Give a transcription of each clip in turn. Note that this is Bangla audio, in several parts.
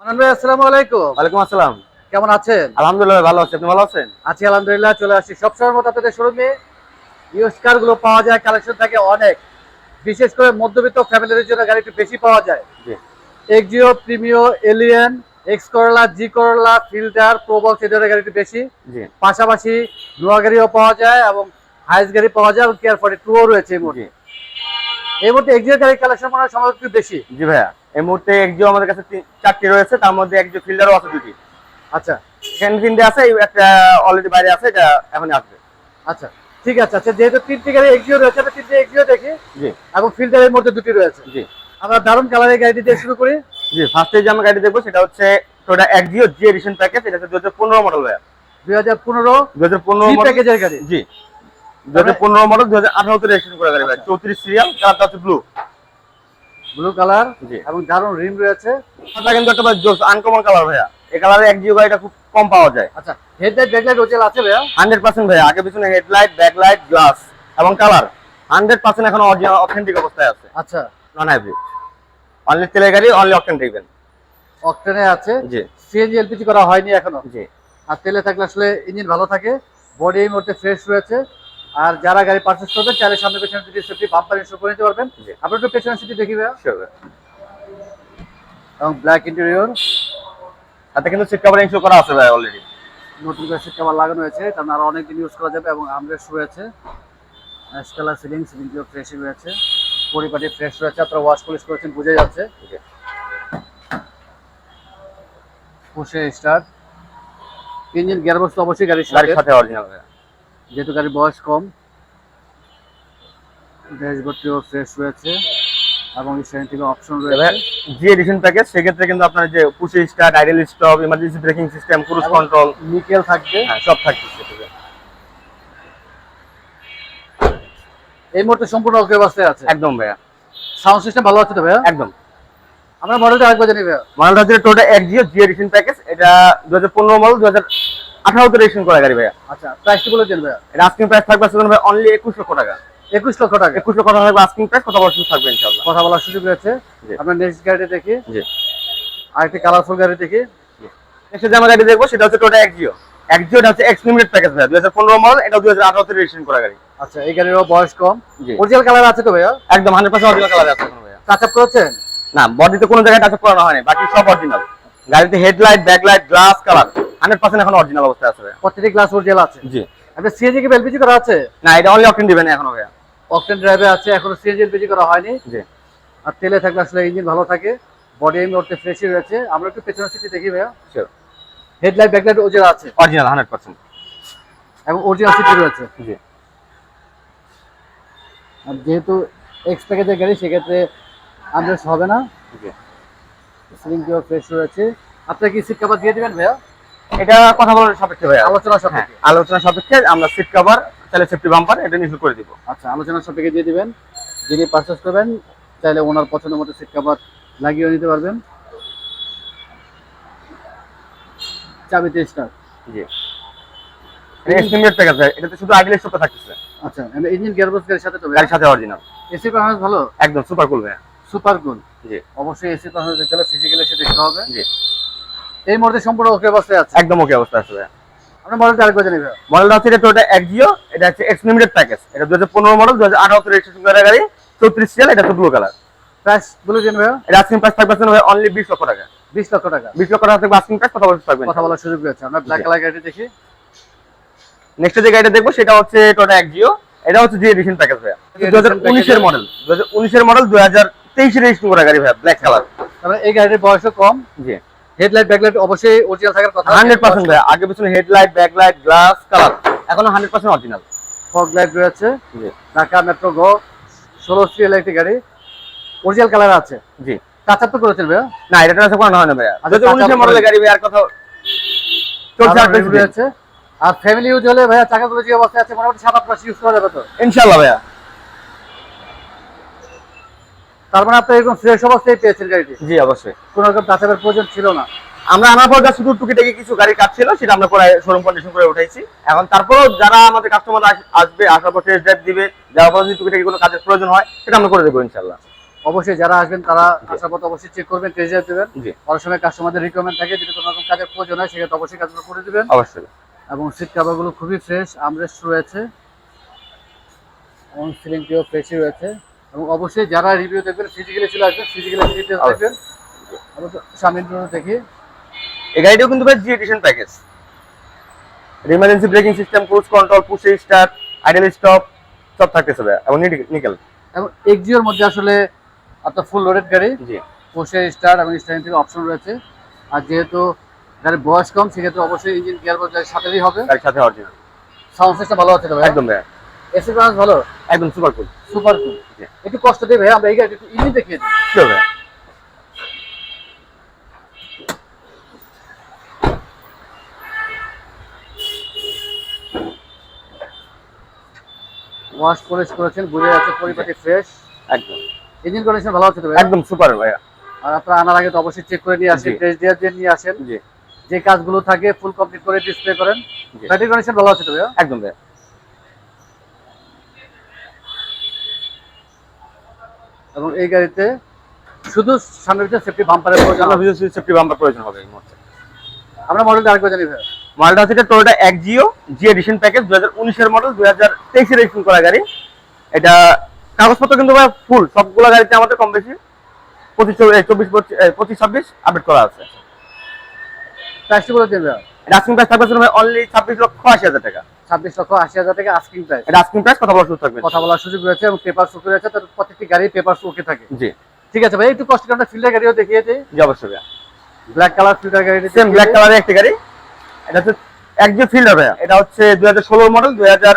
মানান ভাই আসসালামু আলাইকুম। ওয়ালাইকুম আসসালাম। কেমন আছেন? আলহামদুলিল্লাহ ভালো আছি। আপনি ভালো আছেন? আছি আলহামদুলিল্লাহ চলে আসছি। সবসময় মতো আপনাদের শোরুমে ইউজ কার পাওয়া যায় কালেকশন থাকে অনেক। বিশেষ করে মধ্যবিত্ত ফ্যামিলির জন্য গাড়ি একটু বেশি পাওয়া যায়। জি। Axio Premio Allion X Corolla G Corolla filter Probox এই ধরনের গাড়ি একটু বেশি। পাশাপাশি নোয়া গাড়িও পাওয়া যায় এবং হাইস গাড়ি পাওয়া যায় এবং কেয়ার ফর্টি টুও রয়েছে এই মুহূর্তে। জি। এই মুহূর্তে এক্সিও গাড়ির কালেকশন মনে হয় সময় একটু বেশি। জি ভাইয়া। এই মুহূর্তে একজিও আমাদের কাছে চারটি রয়েছে তার মধ্যে একজিও ফিল্ডারও আছে দুটি। আচ্ছা। তিনটে আছে একটা অলরেডি বাইরে আছে এটা এখনই আসবে। আচ্ছা ঠিক আছে। আচ্ছা যেহেতু তিনটি গাড়ি এক্সিও রয়েছে আমরা তিনটি এক্সিও দেখি। জি। এবং ফিল্টারের মধ্যে দুটি রয়েছে। জি। আমরা দারুণ কালারের গাড়িটি দিয়ে শুরু করি। জি ফার্স্টে যে আমরা গাড়ি দেখব সেটা হচ্ছে টোটা একজিও জি এডিশন প্যাকেজ এটা হচ্ছে দু হাজার পনেরো মডেল ভাইয়া। দুই হাজার পনেরো দু হাজার পনেরো মডেল প্যাকেজের গাড়ি। জি। দু হাজার পনেরো মডেল দু হাজার আঠারোতে রেজিস্ট্রেশন করা গাড়ি ভাই চৌত্রিশ সিরিয়াল কালারটা হচ্ছে ব্লু ব্লু কালার এবং দারুণ রিম রয়েছে। কালারটা কিন্তু একটা আনকমন কালার ভাইয়া। এই কালারে একজিও গাড়িটা খুব কম পাওয়া যায়। আচ্ছা হেডলাইট ব্যাকলাইট ওজেল আছে ভাইয়া? হান্ড্রেড পার্সেন্ট ভাই আগে পিছনে হেডলাইট ব্যাকলাইট গ্লাস এবং কালার হান্ড্রেড পার্সেন্ট এখন অরিজিনাল অথেন্টিক অবস্থায় আছে। আচ্ছা। নন হাইব্রিড অনলি তেলের গাড়ি অনলি অকটেন দেখবেন অকটেনে আছে। জি। সিএনজি এলপিজি করা হয়নি এখনও। জি। আর তেলে থাকলে আসলে ইঞ্জিন ভালো থাকে। বডি এই মুহূর্তে ফ্রেশ রয়েছে। আর যারা গাড়ি পারচেস করবেন চাইলে সামনে পেছনে যদি সেফটি বাম্পার ইনস্টল করে নিতে পারবেন। আপনার একটু পেছনে সিটি দেখি এবং ব্ল্যাক ইন্টেরিয়র তাতে কিন্তু সিট কভার ইনস্টল করা আছে ভাই অলরেডি নতুন করে সিট কভার লাগানো হয়েছে কারণ আরও অনেক দিন ইউজ করা যাবে এবং আমরেস রয়েছে অ্যাশ কালার সিলিং সিলিংটিও ফ্রেশ রয়েছে পরিপাটি ফ্রেশ রয়েছে আপনারা ওয়াশ পলিশ করেছেন বোঝা যাচ্ছে। পুষে স্টার্ট ইঞ্জিন গিয়ারবক্স তো অবশ্যই গাড়ির সাথে। অরিজিনাল যেহেতু গাড়ির বয়স কম ড্যাশবোর্ডটিও ফ্রেশ রয়েছে এবং থেকে অপশন রয়েছে। জি এডিশন প্যাকেজ সেক্ষেত্রে কিন্তু আপনার যে পুশে start idle stop emergency braking system cruise control nickel থাকবে। হ্যাঁ সব সেটাতে এই মুহূর্তে সম্পূর্ণ ওকে অবস্থায় আছে। একদম ভাইয়া। সাউন্ড সিস্টেম ভালো আছে তো ভাইয়া? একদম। আমরা মডেলটা আরেকবার জানি ভাইয়া। মডেলটা হচ্ছে টোটা একজিও জি এডিশন প্যাকেজ এটা দু হাজার পনেরো মডেল দু হাজার আঠারোতে রেজিস্ট্রেশন করা গাড়ি ভাইয়া। আচ্ছা প্রাইসটি বলে দেন ভাইয়া। এটা আস্কিং প্রাইস থাকবে সেখানে ভাই অনলি একুশ লক্ষ টাকা। একুশ লক্ষ টাকা। একুশ লক্ষ টাকা থাকবে আস্কিং প্রাইস কথা বলার সুযোগ থাকবে ইনশাল্লাহ কথা বলার সুযোগ। আমরা নেক্সট গাড়িটা দেখি। জি। আরেকটি কালারফুল গাড়ি দেখি। নেক্সট যে আমরা গাড়ি দেখব সেটা হচ্ছে টোটা একজিও একজিও এটা হচ্ছে এক্স লিমিটেড প্যাকেজ ভাইয়া দু হাজার পনেরো মডেল এটা দু হাজার আঠারোতে রেজিস্ট্রেশন করা গাড়ি। আচ্ছা এই গাড়িরও বয়স কম। অরিজিনাল কালার আছে তো ভাইয়া? একদম হান্ড্রেড পার্সেন্ট অরিজিনাল কালার আছে ভাইয়া। টাচ আপ করেছেন? না বডিতে কোনো জায়গায় টাচ আপ করানো হয়নি বাকি সব অরিজিনাল গাড়িতে headlight backlight glass colour hundred percent এখন অরিজিনাল অবস্থায় আছে প্রত্যেকটি গ্লাস অরিজিনাল আছে? জি। আপনি সিএনজি কি এলপিজি করা আছে? না এটা অনলি অকটেন দিবেন এখনও ভাইয়া। অকটেন ড্রাইভে আছে এখনও সিএনজি এলপিজি করা হয়নি। জি। আর তেলে থাকলে আসলে ইঞ্জিন ভালো থাকে। বডি এই মুহূর্তে ফ্রেশই রয়েছে। আমরা একটু পেছনের সিটি দেখি ভাইয়া। হেডলাইট ব্যাকলাইট অরিজিনাল আছে। Original hundred percent. এবং অরিজিনাল সিটি রয়েছে। জি। আর যেহেতু এক্স প্যাকেজের গাড়ি সেক্ষেত্রে আমরেস হবে না। সিলিংটিও ফ্রেশ রয়েছে। আপনার কি সিট কভার দিয়ে দিবেন ভাইয়া? এটা কথা বলার সাপেক্ষে ভাইয়া। আলোচনা হ্যাঁ। সাপেক্ষে। আলোচনা সাপেক্ষে আমরা সিট কভার তাহলে সেফটি বাম্পার এটা নিশ্চিত করে দিব। আচ্ছা আলোচনা সাপেক্ষে দিয়ে দিবেন। যিনি পারচেস করবেন চাইলে ওনার পছন্দ মতো সিট কভার লাগিয়ে নিতে পারবেন। চাবিতে স্টার্ট জি। এক্সটেন্ডেড প্যাকেজ ভাই এটাতে শুধু স্টপটা থাকতেছে। আচ্ছা ইঞ্জিন গিয়ারবক্স গাড়ির সাথে তো গাড়ির সাথে অরিজিনাল এসি পারফরমেন্স ভালো? একদম সুপার কুল ভাইয়া। সুপার জি। অবশ্যই এসি পারফরমেন্স দেখতে হলে ফিজিক্যালি দেখতে হবে। জি। এই মুহূর্তে সম্পূর্ণ ওকে অবস্থায় আছে। একদম ওকে অবস্থা আছে ভাইয়া। আমরা মডেলটা আরেকবার জানি ভাইয়া মডেলটা হচ্ছে এটা টোটা একজিও এটা হচ্ছে এক্স লিমিটেড প্যাকেজ এটা দু হাজার পনেরো মডেল দু হাজার আঠারোতে রেজিস্ট্রেশন করা গাড়ি চৌত্রিশ সিএল এটা হচ্ছে ব্লু কালার প্রাইস বলে দিন ভাইয়া। এটা আস্কিং প্রাইস থাকবে অনলি বিশ লক্ষ টাকা। বিশ লক্ষ টাকা। বিশ লক্ষ টাকা থাকবে আস্কিং প্রাইস কথা বলতে থাকবেন কথা বলার সুযোগ রয়েছে। আমরা ব্ল্যাক কালার গাড়িটি দেখি। নেক্সট যে গাড়িটা দেখব সেটা হচ্ছে টোটা একজিও এটা হচ্ছে জি এডিশন প্যাকেজ ভাইয়া। দু হাজার উনিশের মডেল দু হাজার উনিশের মডেল দু হাজার তেইশে রেজিস্ট্রেশন করা গাড়ি ভাইয়া ব্ল্যাক কালার তারপরে এই গাড়ির বয়সও কম। জি। হেডলাইট ব্যাকলাইট অবশ্যই অরিজিনাল থাকার কথা। হান্ড্রেড পার্সেন্ট ভাইয়া আগে পিছনে হেডলাইট ব্যাকলাইট গ্লাস কালার এখনও hundred percent original fog light রয়েছে। জি। ঢাকা মেট্রো গো ষোলো সিএল একটি গাড়ি। অরিজিনাল কালার আছে। জি। আপ তো করেছেন ভাইয়া? না এটা আছে করানো হয় না ভাইয়া। আচ্ছা, দু হাজার উনিশের টাকা মডেলের গাড়ি ভাইয়া আর কথা চলছে আর রয়েছে। আর ফ্যামিলি ইউজ হলে ভাইয়া চাকাগুলো যে অবস্থায় আছে মোটামুটি সাত আট মাস ইউজ করা যাবে তো। ইনশাল্লাহ ভাইয়া। তার মানে আপনি এরকম ফ্রেশ অবস্থায় পেয়েছেন গাড়িটি? জি অবশ্যই। কোনো রকম প্রয়োজন ছিল না? আমরা আনার পর যা শুধু টুকিটাকি কিছু গাড়ি কাজ ছিল সেটা আমরা পরে শোরুম কন্ডিশন করে উঠাইছি। এখন তারপরও যারা আমাদের কাস্টমার আসবে আসার পর টেস্ট ড্রাইভ দিবে যাওয়ার পর যদি টুকিটাকি কোনো কাজের প্রয়োজন হয় সেটা আমরা করে দেবো ইনশাল্লাহ অবশ্যই যারা আসবেন তারা আসার পথে অবশ্যই চেক করবেন টেস্ট ড্রাইভ দেবেন। জি। অনেক সময় কাস্টমারদের রিকোয়ারমেন্ট থাকে যদি কোনো রকম কাজের প্রয়োজন হয় সেক্ষেত্রে অবশ্যই কাজগুলো করে দেবেন। অবশ্যই। এবং সিট কাভারগুলো খুবই ফ্রেশ আমরেস্ট রয়েছে। এবং সিলিংটিও ফ্রেশই রয়েছে। এবং অবশ্যই যারা রিভিউ দেখবেন ফিজিক্যালি চলে আসবেন ফিজিক্যালি ডিটেলস দেখবেন সামনের জন্য দেখি। এই গাড়িটাও কিন্তু ভাই G edition package emergency braking system cruise control পুশে start idle stop সব থাকতেছে ভাই এবং নিকেল এবং এক্সিওর মধ্যে আসলে আপনার ফুল লোডেড গাড়ি জি। স্টার্ট এবং থেকে অপশন রয়েছে। আর যেহেতু গাড়ির বয়স কম সেক্ষেত্রে অবশ্যই ইঞ্জিন গিয়ার বক্স সাথেই হবে। সাথে অরিজিনাল সাউন্ড সিস্টেম ভালো আছে একদম ভাই। এসি ভালো? একদম সুপার কুল সুপার কুল একটু কষ্ট ভাই আমরা এই গাড়ি একটু ইঞ্জিন দেখিয়ে দিই। শিওর ভাই ওয়াশ পলিশ করেছেন বুঝে যাচ্ছে পরিপাটি ফ্রেশ একদম। ইঞ্জিন কন্ডিশন ভালো আছে তো একদম সুপার ভাইয়া। আর আপনারা আনার আগে তো অবশ্যই চেক করে নিয়ে আসেন। টেস্ট দিয়ে দিয়ে নিয়ে আসেন। যে কাজগুলো থাকে ফুল কমপ্লিট করে ডিসপ্লে করেন। ব্যাটারি কন্ডিশন ভালো আছে তো ভাইয়া? একদম ভাইয়া। এবং এই গাড়িতে শুধু সামনের ভিতরে সেফটি বাম্পারের প্রয়োজন আমরা ভিডিও সেফটি বাম্পার প্রয়োজন হবে এই মুহূর্তে। আমরা মডেলটা আরেকবার জানি ভাই মালটা হচ্ছে টোয়োটা এক জিও জি এডিশন প্যাকেজ দু হাজার উনিশের মডেল দু হাজার তেইশে রেজিস্ট্রেশন করা গাড়ি। এটা কাগজপত্র কিন্তু ভাই ফুল সবগুলো গাড়িতে আমাদের কম বেশি পঁচিশ চব্বিশ পঁচিশ- ছাব্বিশ আপডেট করা আছে। প্রাইসটি বলে ভাইয়া। এটা প্রাইস থাকবে অনলি ছাব্বিশ লক্ষ আশি হাজার টাকা। ছাব্বিশ লক্ষ আশি হাজার টাকা আস্কিং প্রাইস এটা আস্কিং প্রাইস কথা বলার সুযোগ থাকবে। কথা বলার সুযোগ রয়েছে এবং পেপার রয়েছে তার প্রত্যেকটি গাড়ি পেপার ওকে থাকে। জি। ঠিক আছে ভাই একটু কষ্ট ফিল্টার গাড়িও দেখিয়ে দিই। জি অবশ্যই ব্ল্যাক কালার ফিল্টার গাড়ি সেম ব্ল্যাক কালারের একটি গাড়ি। এটা হচ্ছে এক জিও ফিল্ডার ভাইয়া। এটা হচ্ছে দুই হাজার ষোলোর মডেল দুই হাজার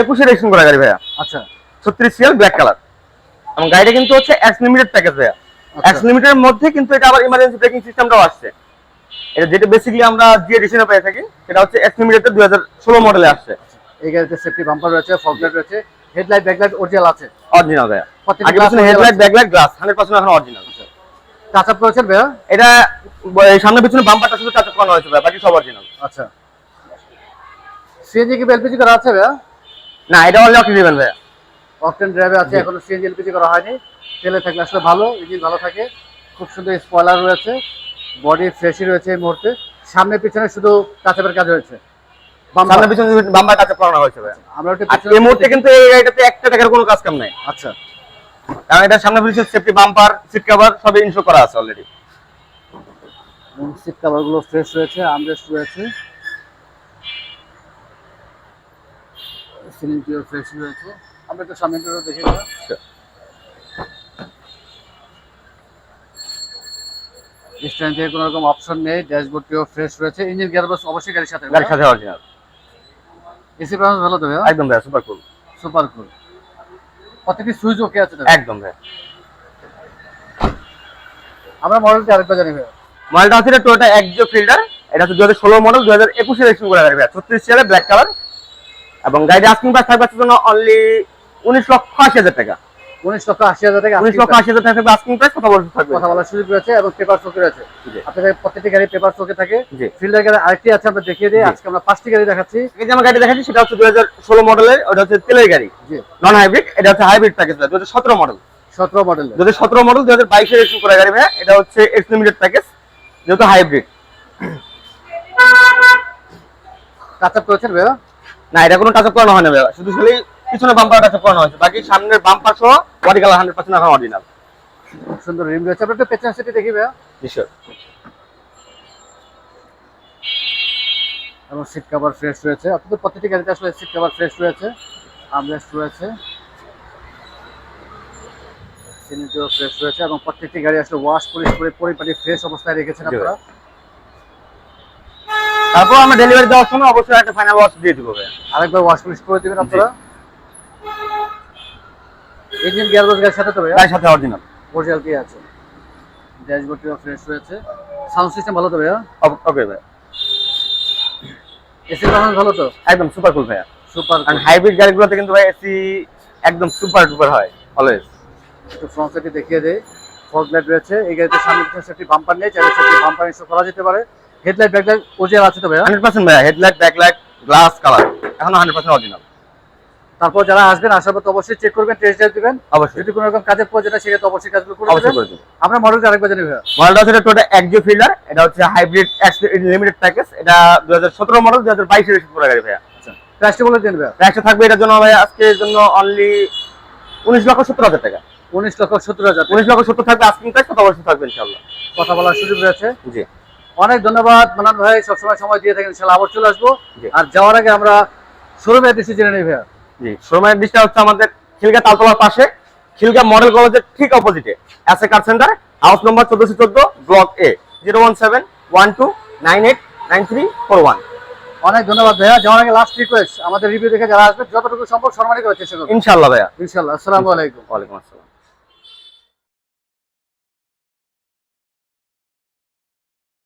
একুশে রেজিস্ট্রেশন করা গাড়ি ভাইয়া। আচ্ছা। ছত্রিশ সিএল ব্ল্যাক কালার এবং গাড়িটা কিন্তু হচ্ছে এক্স লিমিটেড প্যাকেজ ভাইয়া। আচ্ছা। এক্স লিমিটেডের মধ্যে কিন্তু এটা আবার ইমার্জেন্সি ব্রেকিং সিস্টেমটাও আসছে। এটা যেটা বেসিক্যালি আমরা যে এডিশনে পেয়ে থাকি সেটা হচ্ছে দুই হাজার ষোলো মডেলে আসছে। এই গাড়িতে সেফটি বাম্পার রয়েছে ফগ লাইট রয়েছে হেডলাইট ব্যাকলাইট অরিজিনাল আছে। অরিজিনাল ভাইয়া। আগে headlight backlight glass hundred percent এখন অরিজিনাল টাচ আপ করেছেন ভাইয়া? এটা সামনে পিছনে বাম্পারটা শুধু টাচ করানো হয়েছে ভাইয়া বাকি সব অরিজিনাল আচ্ছা। সিএনজি কি এলপিজি করা আছে ভাইয়া? না এটা অনলি অকি দিবেন ভাইয়া। অকটেন ড্রাইভে আছে। এখনও সিএনজি এলপিজি করা হয়নি। তেলে থাকলে আসলে ভালো ইঞ্জিন ভালো থাকে। খুব সুন্দর স্পয়লার রয়েছে। বডি ফ্রেশই রয়েছে এই মুহূর্তে। সামনে পিছনে শুধু টাচআপের কাজ হয়েছে। সামনে পিছনে আমরা একটু এই মুহূর্তে কিন্তু এই গাড়িটাতে একটা টাকার কোনো কাজ কাম নাই। আচ্ছা। কারণ এটা সামনে পিছনে সেফটি বাম্পার সিট কভার সব ইনশো করা আছে অলরেডি সিট ফ্রেশ রয়েছে আমরেস্ট রয়েছে। সিলিংটিও ফ্রেশ রয়েছে। আমরা একটু সামনে দেখে স্ট্যান্ড থেকে কোনো রকম অপশন নেই ড্যাশবোর্ডটিও ফ্রেশ রয়েছে। ইঞ্জিন গিয়ারবক্স অবশ্যই গাড়ির সাথে গাড়ির সাথে অরিজিনাল এসি পারফরমেন্স ভালো তো ভাইয়া? একদম ভাইয়া সুপার কুল সুপার কুল প্রত্যেকটি সুইচ ওকে আছে একদম ভাইয়া। আমরা মডেলটি আরেকবার জানি ভাইয়া। মালটা হচ্ছে টোয়োটা একজো ফিল্ডার এটা হচ্ছে দু হাজার ষোলো মডেল দু হাজার একুশে রেজিস্ট্রেশন করা গাড়ি ভাইয়া। ছত্রিশ সালে ব্ল্যাক কালার এবং গাড়ির আস্কিং প্রাইস থাকবে জন্য অনলি উনিশ লক্ষ আশি হাজার টাকা। উনিশ লক্ষ আশি হাজার। টাকা উনিশ লক্ষ আশি হাজার টাকা থাকবে আস্কিং প্রাইস কথা থাকবে। কথা বলার সুযোগ রয়েছে এবং পেপার চোখে রয়েছে। আপনাদের প্রত্যেকটি গাড়ি পেপার চোখে থাকে। জি। ফিল্ডার গাড়ি আরেকটি আছে আমরা দেখিয়ে দিই। আজকে আমরা পাঁচটি গাড়ি দেখাচ্ছি। এই যে আমার গাড়ি দেখাচ্ছি সেটা হচ্ছে দু হাজার ষোলো মডেলের ওটা হচ্ছে তেলের গাড়ি। নন হাইব্রিড এটা হচ্ছে হাইব্রিড প্যাকেজ দু হাজার সতেরো মডেল সতেরো দু হাজার সতেরো মডেল দু হাজার বাইশে রেজিস্ট্রেশন করা গাড়ি ভাইয়া এটা হচ্ছে এক্স লিমিটেড প্যাকেজ যেহেতু হাইব্রিড টাচ আপ করেছেন ভাইয়া? না এটা কোনো টাচ করানো হয় না ভাইয়া শুধু খালি পিছনে বাম্পার টাচ আপ করানো হয়েছে। বাকি সামনের বাম্পার সহ বডি কালার হান্ড্রেড পার্সেন্ট এখন অরিজিনাল সুন্দর রিম রয়েছে। আমরা একটু পেছন সিটি দেখি ভাইয়া। নিশ্চয় এবং সিট কভার ফ্রেশ রয়েছে। আপনাদের প্রত্যেকটি গাড়িতে আসলে সিট কভার ফ্রেশ রয়েছে। আমরেস্ট রয়েছে। সিনিটিও ফ্রেশ রয়েছে এবং প্রত্যেকটি গাড়ি আসলে ওয়াশ পলিশ করে পরিপাটি ফ্রেশ অবস্থায় রেখেছেন আপনারা। তারপর আমরা ডেলিভারি দেওয়ার সময় অবশ্যই একটা ফাইনাল ওয়াশ দিয়ে দিব আরেকবার ওয়াশ পলিশ করে দিবেন আপনারা। ইঞ্জিন গিয়ারবক্স গাড়ির সাথে তো গাড়ির সাথে অরিজিনাল অরিজিনাল কি আছে? ড্যাশবোর্ডটিও ফ্রেশ রয়েছে। সাউন্ড সিস্টেম ভালো তো ভাইয়া? ওকে ভাইয়া। এসি পারফরমেন্স ভালো তো? একদম সুপার কুল ভাইয়া। সুপার কারণ হাইব্রিড গাড়িগুলোতে কিন্তু ভাই এসি একদম সুপার ডুপার হয় অলওয়েজ একটু ফ্রন্ট সাইডে দেখিয়ে দেয় ফগ লাইট রয়েছে। এই গাড়িতে সামনে পিছনে সেফটি বাম্পার নেই চাইলে সেফটি বাম্পার ইনস্টল করা যেতে পারে। হেডলাইট ব্যাকলাইট অরিজিনাল আছে তো ভাইয়া? হান্ড্রেড পার্সেন্ট ভাইয়া। হেডলাইট ব্যাকলাইট গ্লাস কালার এখন হান্ড্রেড পার্সেন্ট অরিজিনাল তারপর যারা আসবেন আসার পর অবশ্যই চেক করবেন টেস্ট ড্রাইভ দিবেন। অবশ্যই। যদি কোনো রকম কাজের প্রয়োজন হয় সেক্ষেত্রে অবশ্যই কাজগুলো করে অবশ্যই দেবেন। করে দেবো আমরা মডেলটা আরেকবার জানি মডেলটা হচ্ছে টোটাল একজিও ফিল্ডার এটা হচ্ছে হাইব্রিড লিমিটেড প্যাকেজ এটা দুই হাজার সতেরো মডেল দুই হাজার বাইশে রেজিস্ট্রেশন করা গাড়ি ভাইয়া। আচ্ছা প্রাইসটা বলে দিন ভাইয়া। প্রাইসটা থাকবে এটার জন্য ভাইয়া আজকের জন্য অনলি উনিশ লক্ষ সত্তর হাজার টাকা। উনিশ লক্ষ সত্তর হাজার উনিশ লক্ষ সত্তর থাকবে আস্কিং প্রাইস কত অবশ্যই থাকবে ইনশাল্লাহ কথা বলার সুযোগ রয়েছে। জি। অনেক ধন্যবাদ মানান ভাই সবসময় সময় দিয়ে থাকেন ইনশাল্লাহ আবার চলে আসব। আর যাওয়ার আগে আমরা শোরুমে এসেছি জেনে নেই ভাইয়া। জি শোরুমের হচ্ছে আমাদের খিলগা তালতলার পাশে খিলগা মডেল কলেজের ঠিক অপোজিটে S A car centre house number চোদ্দশো চোদ্দ block A zero one seven one two nine eight nine three four one অনেক ধন্যবাদ ভাইয়া যাওয়ার আগে লাস্ট রিকোয়েস্ট আমাদের রিভিউ দেখে যারা আসবে যতটুকু সম্ভব সম্মানিত করার চেষ্টা করবেন। ইনশাল্লাহ ভাইয়া। ইনশাল্লাহ আসসালামু আলাইকুম। ওয়ালাইকুম আসসালাম।